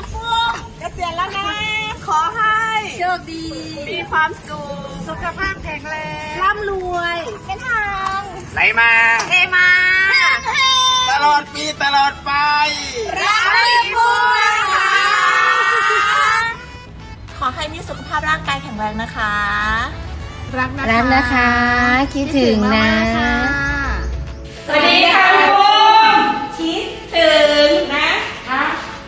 พี่ปุ้มเกษียณแล้วนะ ขอให้โชคดี มีความสุข สุขภาพแข็งแรง ร่ำรวย เป็นทางไหลมาเทมา ตลอดปีตลอดไป รักพี่ปุ้มนะคะ ขอให้มีสุขภาพร่างกายแข็งแรงนะคะ รักนะคะ รักนะคะ คิดถึงนะ สวัสดีค่ะพี่ปุ้มคิดถึงนะ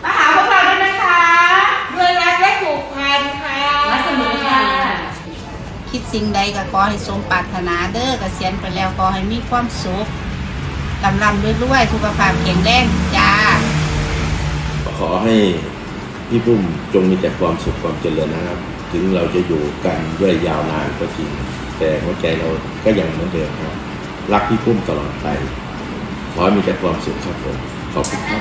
มาหาพวกเราด้วยนะคะด้วยรักและผูกพันค่ะรักเสมอค่ะ คิด สิ่งใดก็ขอให้สมปรารถนาเด้อเกษียณไปแล้วขอให้มีความสุขลำลำรวยๆสุขภาพแข็งแรงจ้า ขอให้พี่ปุ้มจงมีแต่ความสุขความเจริญนะครับ ถึงเราจะอยู่กันด้วยยาวนานก็จริง แต่หัวใจเราก็ยังเหมือนเดิมครับ รักพี่ปุ้มตลอดไป ขอให้มีแต่ความสุขครับผมขอบคุณครับ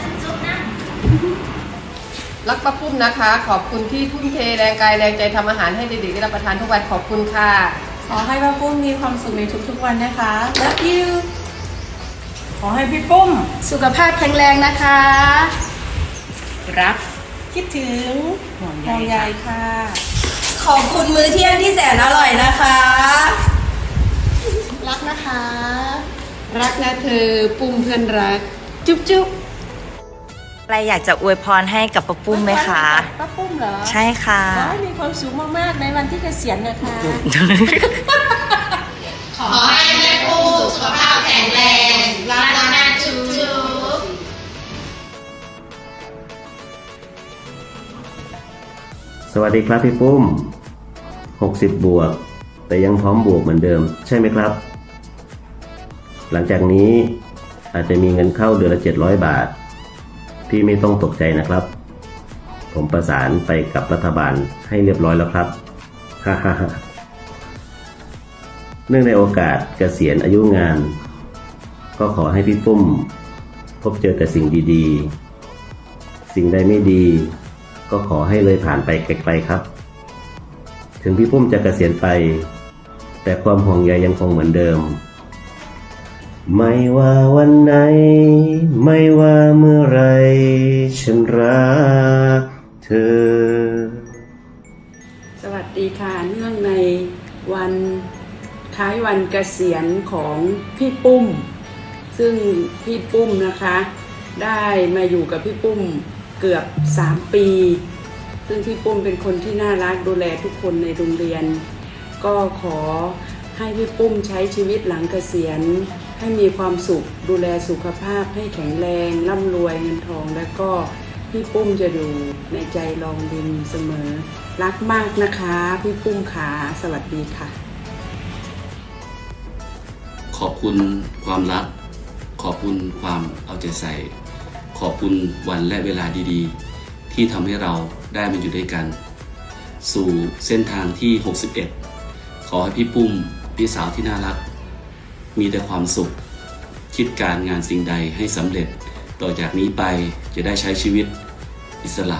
รักป้าปุ้มนะคะ ขอบคุณที่ทุ่มเทแรงกายแรงใจทำอาหารให้เด็กๆได้รับประทานทุกวันขอบคุณค่ะ ขอให้ป้าปุ้มมีความสุขในทุกๆวันนะคะ Love you ขอให้พี่ปุ้ม สุขภาพแข็งแรงนะคะ รัก คิดถึงห่วงใยห่วงใยค่ะ ขอบคุณมื้อเที่ยงที่แสนอร่อยนะคะ รักนะคะ รักนะเธอปุ้มเพื่อนรัก จุ๊บจุ๊บ อะไรอยากจะอวยพรให้กับป้าปุ้มไหมคะ ป้าปุ้มเหรอใช่ค่ะขอให้มีความสุขมากๆในวันที่เกษียณนะคะสวัสดีครับพี่ปุ้ม 60 บวก แต่ยังพร้อมบวกเหมือนเดิม ใช่ไหมครับ หลังจากนี้อาจจะมีเงินเข้าเดือนละ 700 บาท พี่ไม่ต้องตกใจนะครับ ผมประสานไปกับรัฐบาลให้เรียบร้อยแล้วครับฮ่าฮ่าฮ่าเนื่องในโอกาสเกษียณอายุงาน ก็ขอให้พี่ปุ้ม พบเจอแต่สิ่งดีๆ สิ่งใดไม่ดี ก็ขอให้เลยผ่านไปไกลๆครับ ถึงพี่ปุ้มจะเกษียณไป แต่ความห่วงใยยังคงเหมือนเดิม ไม่ว่าวันไหน ไม่ว่าเมื่อไร ฉันรักเธอ สวัสดีค่ะเนื่องในวันคล้ายวันเกษียณของพี่ปุ้ม ซึ่งพี่ปุ้มนะคะ ได้มาอยู่กับพี่ปุ้มเกือบ 3 ปี ซึ่งพี่ปุ้มเป็นคนที่น่ารักดูแลทุกคนในโรงเรียน ก็ขอให้พี่ปุ้มใช้ชีวิตหลังเกษียณ ให้มีความสุขดูแลสุขภาพให้แข็งแรงร่ำรวยเงินทอง และก็พี่ปุ้มจะอยู่ในใจรองดินเสมอ รักมากนะคะ พี่ปุ้มขาสวัสดีค่ะ ขอบคุณความรัก ขอบคุณความเอาใจใส่ ขอบคุณวันและเวลาดีๆ ที่ทำให้เราได้มาอยู่ด้วยกัน สู่เส้นทางที่ 61 ขอให้พี่ปุ้มพี่สาวที่น่ารัก มีแต่ความสุข คิดการงานสิ่งใดให้สำเร็จ ต่อจากนี้ไปจะได้ใช้ชีวิตอิสระ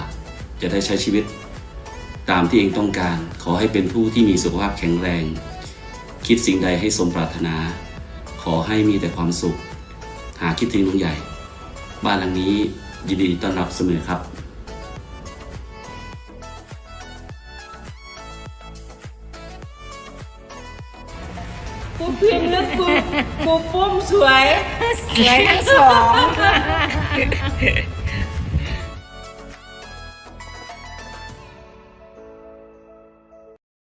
จะได้ใช้ชีวิต ตามที่เองต้องการ ขอให้เป็นผู้ที่มีสุขภาพแข็งแรง คิดสิ่งใดให้สมปรารถนา ขอให้มีแต่ความสุข หาคิดถึงลุงใหญ่ บ้านหลังนี้ยินดีต้อนรับเสมอครับ ปูพิงหรือปูปูปุ้มสวย สวยทั้งสอง